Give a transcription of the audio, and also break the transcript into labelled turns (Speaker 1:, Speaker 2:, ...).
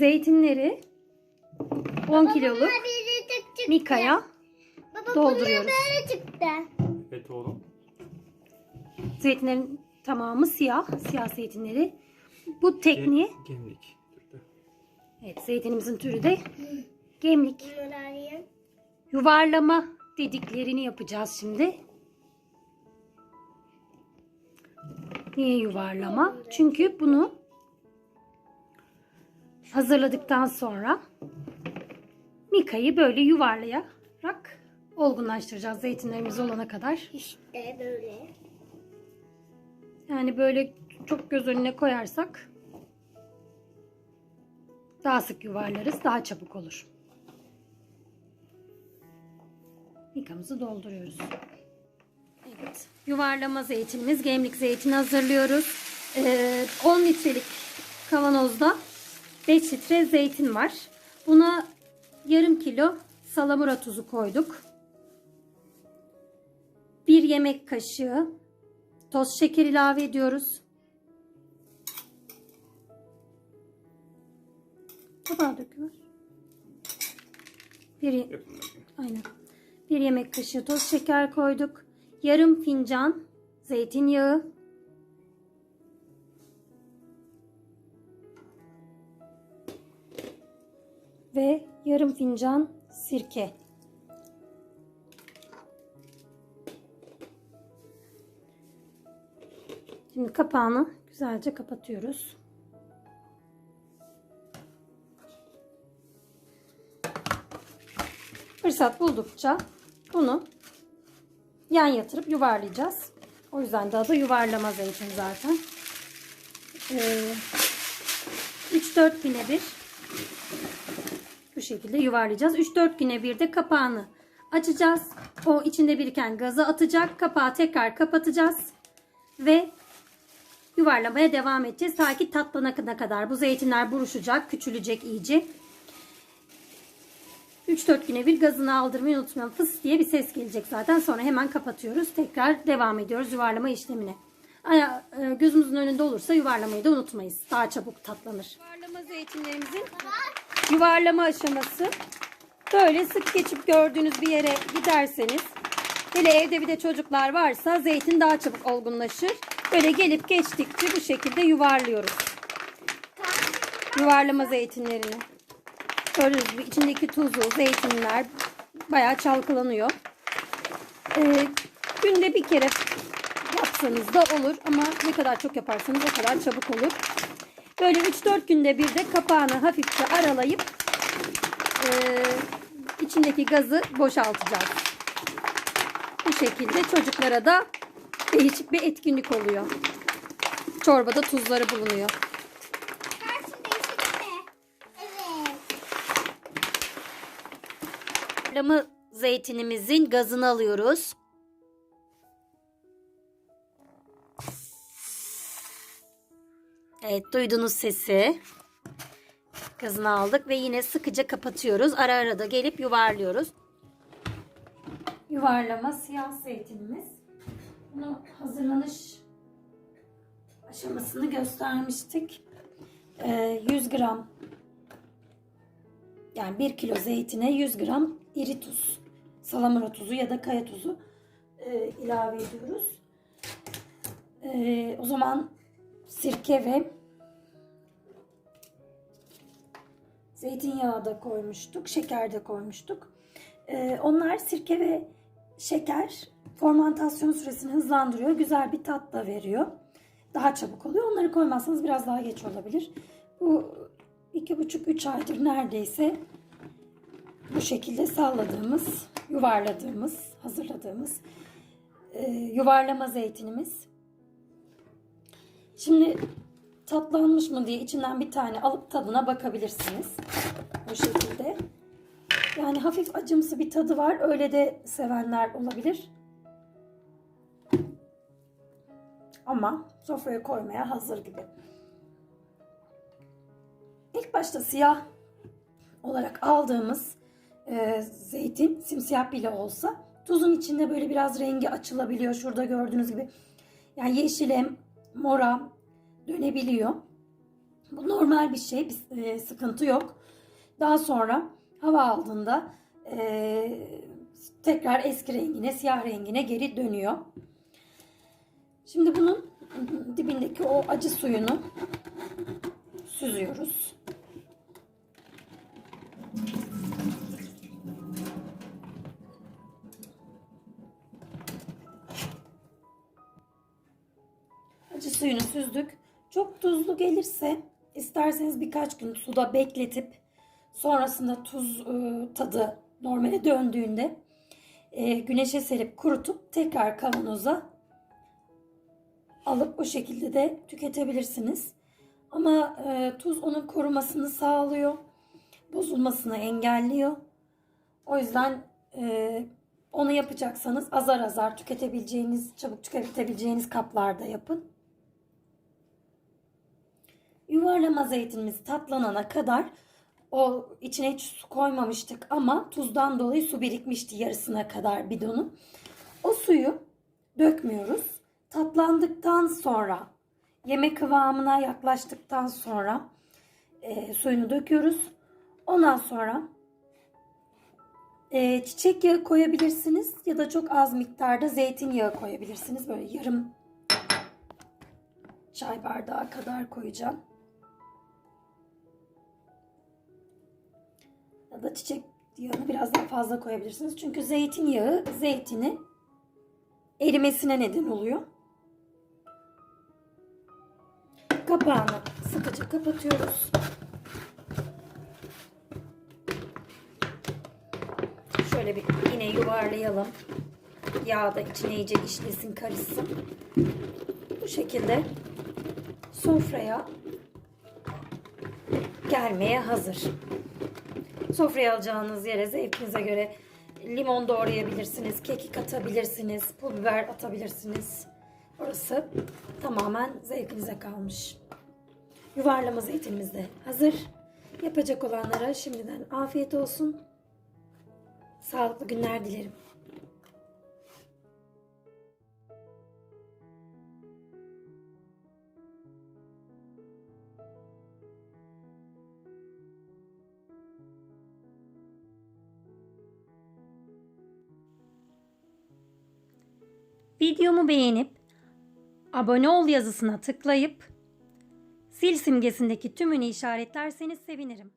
Speaker 1: zeytinleri 10 kiloluk
Speaker 2: Bunlar tık
Speaker 1: mikaya
Speaker 2: Baba
Speaker 1: dolduruyoruz.
Speaker 2: bunlar böyle çıktı.
Speaker 3: Evet oğlum.
Speaker 1: Zeytinlerin tamamı siyah. Siyah zeytinleri. Bu tekniği,
Speaker 3: Ge- gemlik.
Speaker 1: evet zeytinimizin türü de gemlik.
Speaker 2: Bunları arayayım.
Speaker 1: Yuvarlama dediklerini yapacağız şimdi. Niye yuvarlama? Çünkü bunu hazırladıktan sonra mikayı böyle yuvarlayarak olgunlaştıracağız zeytinlerimiz olana kadar.
Speaker 2: İşte böyle.
Speaker 1: Yani böyle çok göz önüne koyarsak daha sık yuvarlarız, daha çabuk olur. Mikamızı dolduruyoruz. Evet. Yuvarlama zeytinimiz, gemlik zeytini hazırlıyoruz. Ee, 10 litrelik kavanozda 5 litre zeytin var. Buna yarım kilo salamura tuzu koyduk. Bir yemek kaşığı toz şeker ilave ediyoruz. Tabağa dökülür. Bir, aynen. Bir yemek kaşığı toz şeker koyduk. Yarım fincan zeytinyağı. Ve yarım fincan sirke. Şimdi kapağını güzelce kapatıyoruz. Fırsat buldukça bunu yan yatırıp yuvarlayacağız. O yüzden de adı yuvarlama zeytin zaten. Ee, 3-4 güne bir şekilde yuvarlayacağız. 3-4 güne bir de kapağını açacağız. O içinde biriken gazı atacak. Kapağı tekrar kapatacağız. Ve yuvarlamaya devam edeceğiz. Ta ki tatlanana kadar. Bu zeytinler buruşacak, küçülecek iyice. 3-4 güne bir gazını aldırmayı unutmayalım. Fıs diye bir ses gelecek zaten. Sonra hemen kapatıyoruz. Tekrar devam ediyoruz yuvarlama işlemine. Aya, e, gözümüzün önünde olursa yuvarlamayı da unutmayız. Daha çabuk tatlanır. Yuvarlama zeytinlerimizin yuvarlama aşaması. Böyle sık geçip gördüğünüz bir yere giderseniz hele evde bir de çocuklar varsa zeytin daha çabuk olgunlaşır. Böyle gelip geçtikçe bu şekilde yuvarlıyoruz. Yuvarlama zeytinlerini. Gördüğünüz gibi içindeki tuzu, zeytinler bayağı çalkalanıyor. Ee, günde bir kere yapsanız da olur ama ne kadar çok yaparsanız o kadar çabuk olur. Böyle 3-4 günde bir de kapağını hafifçe aralayıp e, içindeki gazı boşaltacağız. Bu şekilde çocuklara da değişik bir etkinlik oluyor. Çorbada tuzları bulunuyor.
Speaker 2: Karşı değişik mi? Evet.
Speaker 1: Yuvarlama zeytinimizin gazını alıyoruz. Evet duydunuz sesi. Gazını aldık ve yine sıkıca kapatıyoruz. Ara ara da gelip yuvarlıyoruz. Yuvarlama siyah zeytinimiz. Bunu hazırlanış aşamasını göstermiştik. Ee, 100 gram yani 1 kilo zeytine 100 gram iri tuz, salamura tuzu ya da kaya tuzu e, ilave ediyoruz. E, o zaman sirke ve zeytinyağı da koymuştuk, şeker de koymuştuk. E, onlar sirke ve şeker fermentasyon süresini hızlandırıyor. Güzel bir tat da veriyor. Daha çabuk oluyor. Onları koymazsanız biraz daha geç olabilir. Bu iki buçuk üç aydır neredeyse bu şekilde salladığımız, yuvarladığımız, hazırladığımız e, yuvarlama zeytinimiz. Şimdi tatlanmış mı diye içinden bir tane alıp tadına bakabilirsiniz. Bu şekilde. Yani hafif acımsı bir tadı var. Öyle de sevenler olabilir. Ama sofraya koymaya hazır gibi. İlk başta siyah olarak aldığımız e, zeytin simsiyah bile olsa tuzun içinde böyle biraz rengi açılabiliyor. Şurada gördüğünüz gibi yani yeşile, mora dönebiliyor. Bu normal bir şey, bir e, sıkıntı yok. Daha sonra hava aldığında e, tekrar eski rengine, siyah rengine geri dönüyor. Şimdi bunun dibindeki o acı suyunu süzüyoruz. Acı suyunu süzdük. Çok tuzlu gelirse isterseniz birkaç gün suda bekletip sonrasında tuz e, tadı normale döndüğünde e, güneşe serip kurutup tekrar kavanoza alıp o şekilde de tüketebilirsiniz. Ama e, tuz onun korumasını sağlıyor. Bozulmasını engelliyor. O yüzden e, onu yapacaksanız azar azar tüketebileceğiniz, çabuk tüketebileceğiniz kaplarda yapın. Yuvarlama zeytinimiz tatlanana kadar o içine hiç su koymamıştık ama tuzdan dolayı su birikmişti yarısına kadar bidonun. O suyu dökmüyoruz. Tatlandıktan sonra yemek kıvamına yaklaştıktan sonra e, suyunu döküyoruz. Ondan sonra e, çiçek yağı koyabilirsiniz ya da çok az miktarda zeytinyağı koyabilirsiniz. Böyle yarım çay bardağı kadar koyacağım. Ya da çiçek yağını biraz daha fazla koyabilirsiniz. Çünkü zeytinyağı zeytini erimesine neden oluyor. Kapağını sıkıca kapatıyoruz. Şöyle bir yine yuvarlayalım. Yağ da içine iyice işlesin, karışsın. Bu şekilde sofraya gelmeye hazır. Sofraya alacağınız yere zevkinize göre limon doğrayabilirsiniz, kekik atabilirsiniz, pul biber atabilirsiniz. Orası tamamen zevkinize kalmış. Yuvarlama zeytinimiz de hazır. Yapacak olanlara şimdiden afiyet olsun. Sağlıklı günler dilerim. Videomu beğenip abone ol yazısına tıklayıp zil simgesindeki tümünü işaretlerseniz sevinirim.